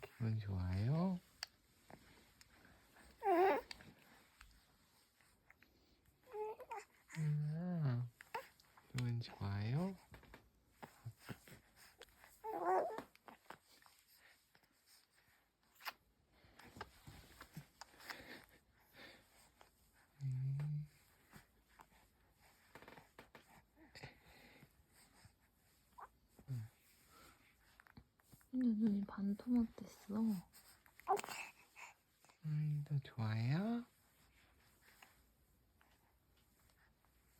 기분 좋아요? 눈이 반토막 됐어. 음, 너 좋아요?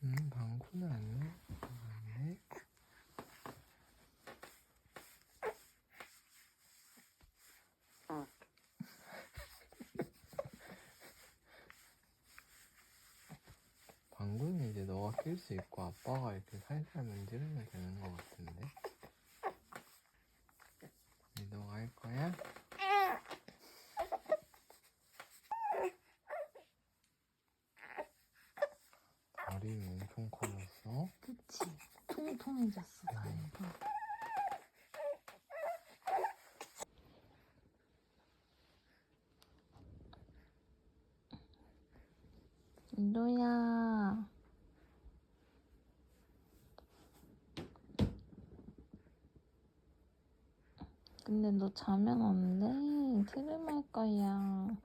음, 방구는 안 나. 네. 방구는 이제 너가 낄 수 있고 아빠가 이렇게 살살 문지르면 되는 것 같은데. 이제 너가 할 거야? 다리 엄청 커졌어. 그치? 통통해졌어, 다리가. 인도야. 근데 너 자면 안 돼. 트림할 거야.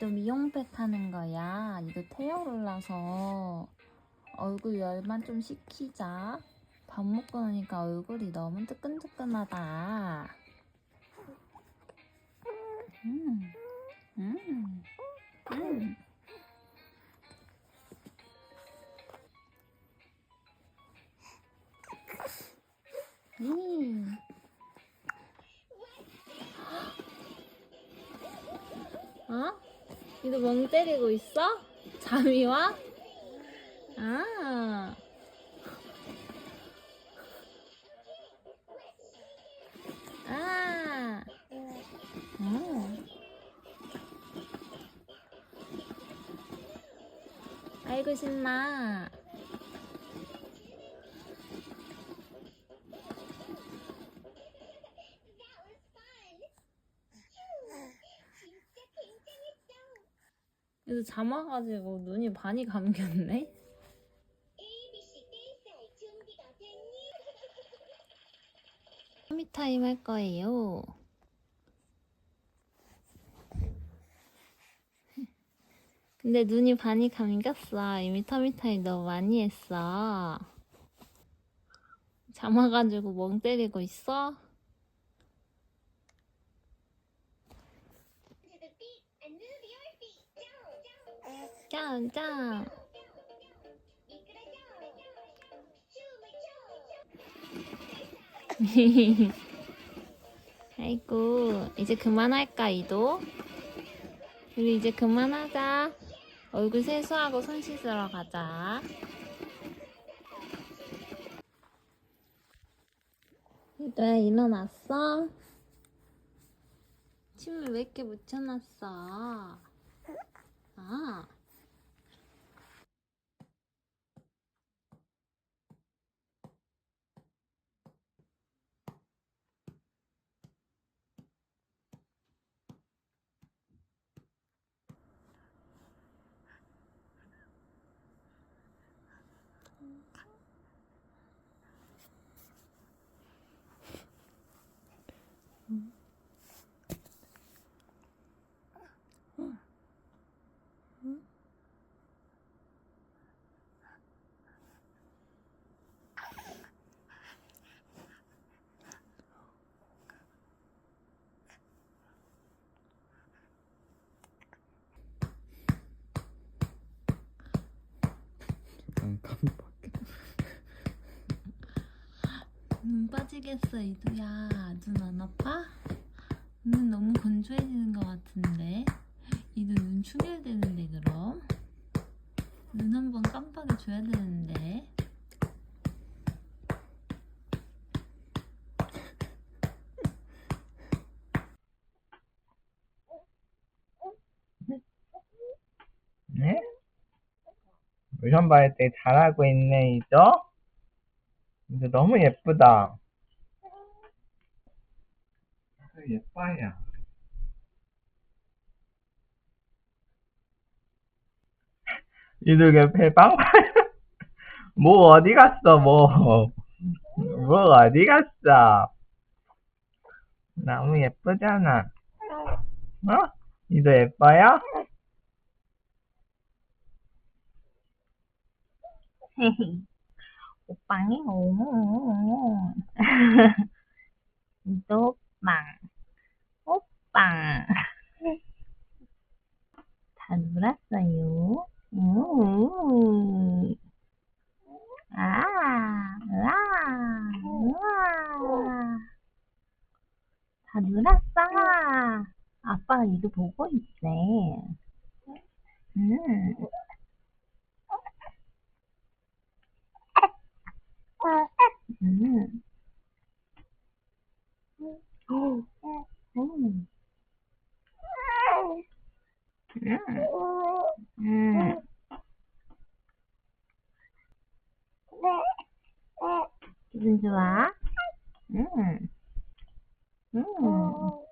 이거 미용팩 하는 거야. 이거 태열 올라서 얼굴 열만 좀 식히자. 밥 먹고 나니까 얼굴이 너무 뜨끈뜨끈하다. 음, 음, 음. 음. 어? 이도 멍 때리고 있어? 잠이 와? 아. 아. 음. 아이고 신나. 그래서 잠 와가지고 눈이 반이 감겼네. 타임 할 거예요. 근데 눈이 반이 감겼어. 이미 터미타임 너무 많이 했어. 잠 와가지고 멍 때리고 있어? 짱, 짱. 아이고, 이제 그만할까, 이도? 우리 이제 그만하자. 얼굴 세수하고 손 씻으러 가자. 이도야, 일어났어? 침을 왜 이렇게 묻혀놨어? 아. 깜깜 눈 빠지겠어, 이두야. 눈 안 아파? 눈 너무 건조해지는 것 같은데. 이두 눈 충혈되는데, 그럼? 눈 한번 깜빡이 줘야 되는데. 네? 우선 바를 때 잘하고 있네, 이죠? 이제 너무 예쁘다. 예뻐요. 이들게 배 빵빵. 뭐 어디 갔어, 뭐. 뭐 어디 갔어. 너무 예쁘잖아. 어? 이도 예뻐요? 오빵이 오. 이도 빵. 오빵. 다 놀았어요. 우. 아, 으아, 우와. 다 놀았어. 아빠가 이도 보고 있대. 음. 음. 음. 음. 음. 기분 좋아? 음. 음. 아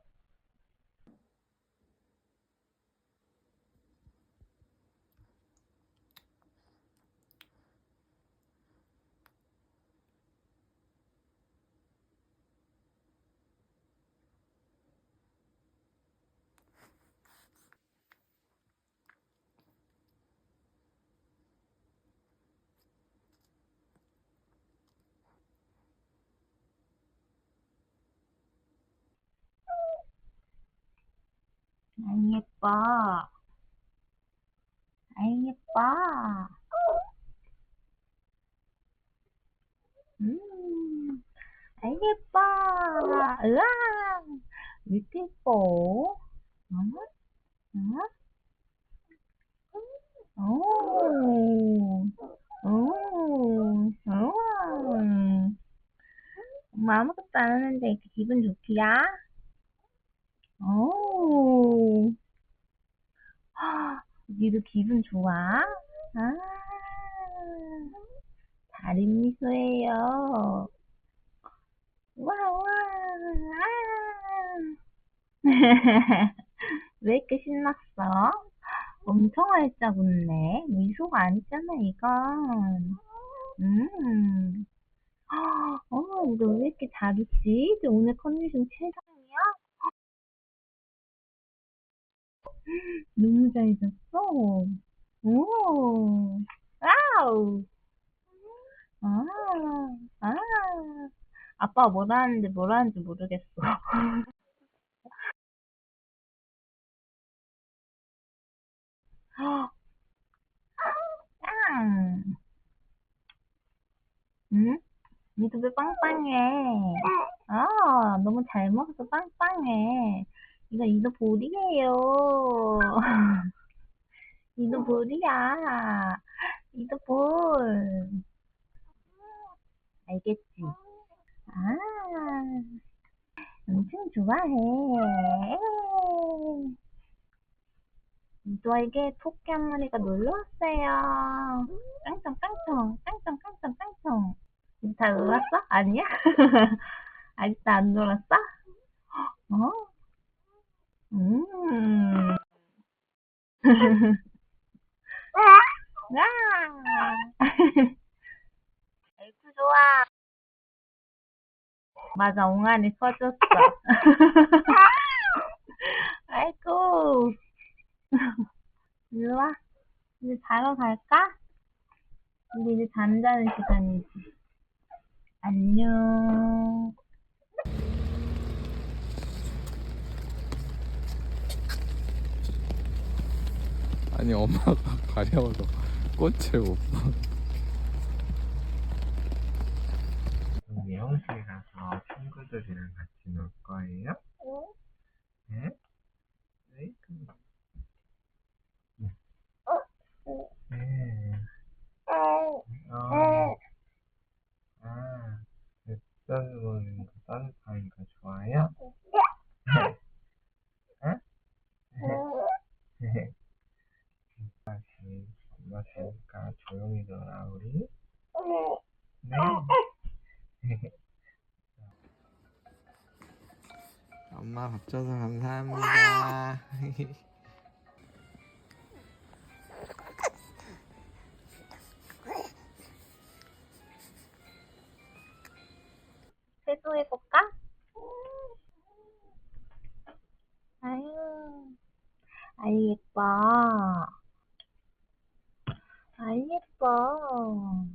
이 예뻐. 아이 예뻐. 음, 아이 예뻐. 으아, 이렇게 예뻐. 응? 응? 오, 오, 오. 엄마 아무것도 안 하는데 이렇게 기분 좋기야? 오. 아, 니도 기분 좋아? 아, 달인 미소예요. 와, 와, 아. 왜 이렇게 신났어? 엄청 활짝 웃네. 미소가 아니잖아, 이건. 음. 아, 어, 너왜 이렇게 잘 웃지? 너 오늘 컨디션 최상이야? 너무 잘 잤어. 오, 와우. 아, 아. 아빠 뭐라 하는지 뭐라 하는지 모르겠어. 짱. 응? 니도 왜 빵빵해? 아, 너무 잘 먹어서 빵빵해. 이거 이도 볼이에요. 이도 볼이야. 이도 볼. 알겠지? 아, 엄청 좋아해. 이도에게 토끼 한 마리가 놀러 왔어요. 깡총, 깡총, 깡총, 깡총. 이제 다 놀았어? 아니야? 아직도 안 놀았어? 어? 음. 와! 아이고, 좋아. 맞아, 옹알이 커졌어. 아이고. 이리 와. 이제 자러 갈까? 우리 이제 잠자는 시간이지. 안녕. 아니 엄마가 가려워서 꽃을 못 봐. 미용실 가서 친구들이랑 같이 놀 거예요? 네? 아이고. 네. 어. 아, 뱃살 보는 거 따뜻하니까 좋아요? 응? 다시 엄마 주니까 조용히 놀아 우리. 네. 엄마 밥 줘서 감사합니다. 세수해 볼까? 아유, 예뻐.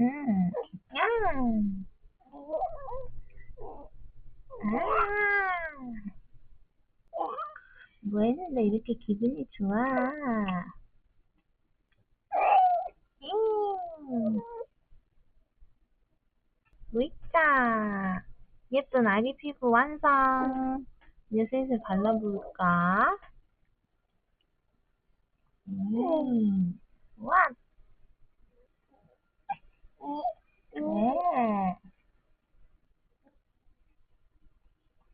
응. 야. 뭐 했는데 이렇게 기분이 좋아? 음. 뭐 응. 우이짜 예쁜 아기 피부 완성. 이제 슬슬 발라볼까? 음. 와. 네.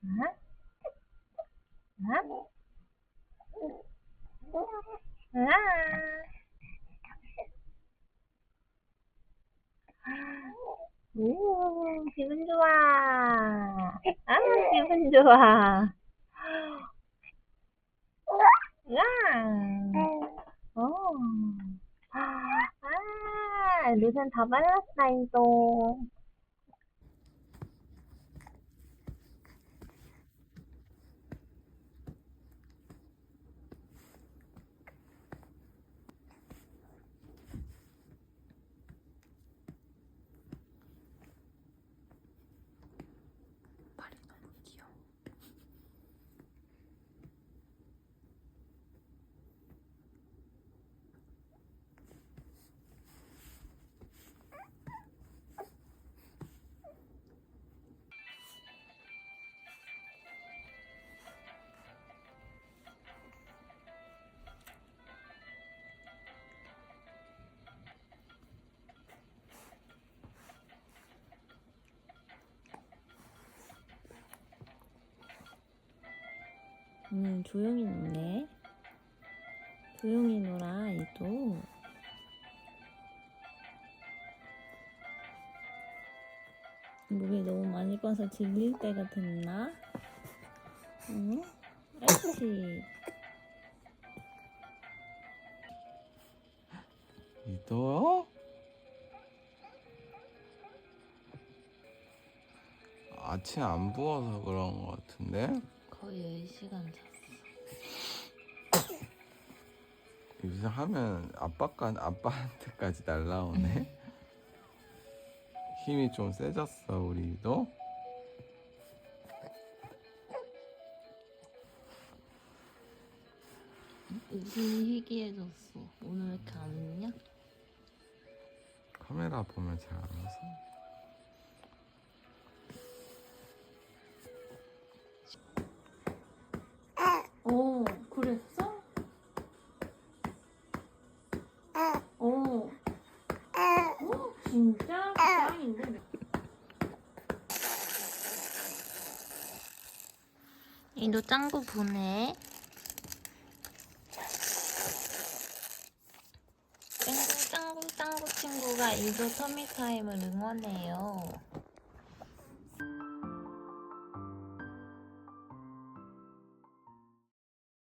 응? 응? 응? 오, 기분 좋아. 아, 기분 좋아. 야. 오. 아, 루션 다 발랐어, 이거. 오늘 조용히 노네. 조용히 놀아, 아이도. 물이 너무 많이 빠서 질릴 때가 됐나? 응? 옳지. 이도요? 아침 안 부어서 그런 것 같은데? 거의 10시간 잤 어. 여기서 하면 아빠까 아빠한테까지 날라오네. 힘이 좀 세졌어 우리도. 웃음이 희귀해졌어. 오늘 왜 이렇게 안 웃냐? 카메라 보면 잘안 와서. 어, 그랬 진짜? 짱인데? 이도 짱구 보내. 짱구, 짱구, 짱구 친구가 이도 터미타임을 응원해요.